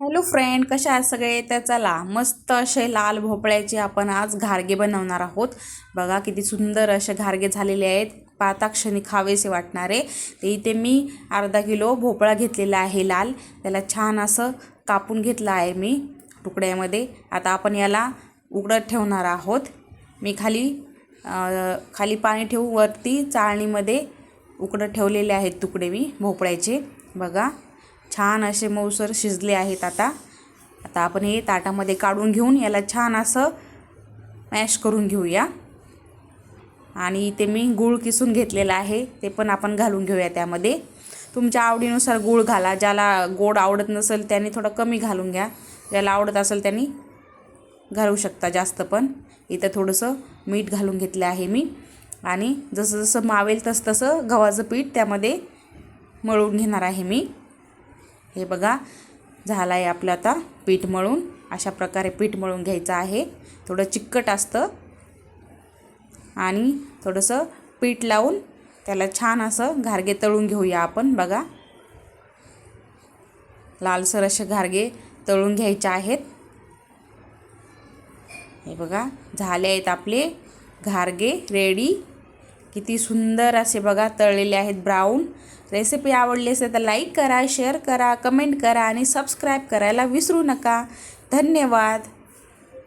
Hello friend कशा आहात सगळे? तर चला मस्त असे लाल भोपळ्याचे आपण आज घारगे बनवणार आहोत. बघा किती सुंदर असे घारगे झालेले आहेत. पाताक्षणी खावेसे वाटणारे. ते इथे मी अर्धा किलो भोपळा घेतलेला आहे लाल. त्याला छान असं कापून घेतलं आहे मी तुकड्यामध्ये. आता आपण याला उघडत ठेवणार आहोत. मी खाली खाली पाणी ठेवू वरती चाळणीमध्ये उकडत ठेवलेले आहेत तुकडे मी भोपळ्याचे. बघा. छान असे मऊसर शिजले आहेत आता. आता आपण हे ताटामध्ये काढून घेऊन याला छान असं मॅश करून घेऊया. आणि इथे मी गूळ किसून घेतलेला आहे ते पण आपण घालून घेऊया त्यामध्ये. तुमच्या आवडीनुसार गूळ घाला ज्याला गोड आवडत नसेल त्याने थोडं कमी घालून घ्या ज्याला आवडत असेल त्यांनी घालू शकता जास्त पण. इथं थोडंसं मीठ घालून घेतलं आहे मी. आणि जसं जसं मावेल तसं तसं गव्हाचं पीठ त्यामध्ये मळून घेणार आहे मी. हे बघा झालं आहे आपलं आता पीठ मळून. अशा प्रकारे पीठ मळून घ्यायचं आहे. थोडं चिकट असतं. आणि थोडंसं पीठ लावून त्याला छान असं घारगे तळून घेऊया आपण बघा. लालसर असे घारगे तळून घ्यायचे आहेत. हे बघा झाले आहेत आपले घारगे रेडी किती सुंदर असे बघा तळलेले आहेत ब्राऊन रेसिपी आवडली असेल तर लाईक करा शेअर करा कमेंट करा आणि सबस्क्राईब करायला विसरू नका. धन्यवाद.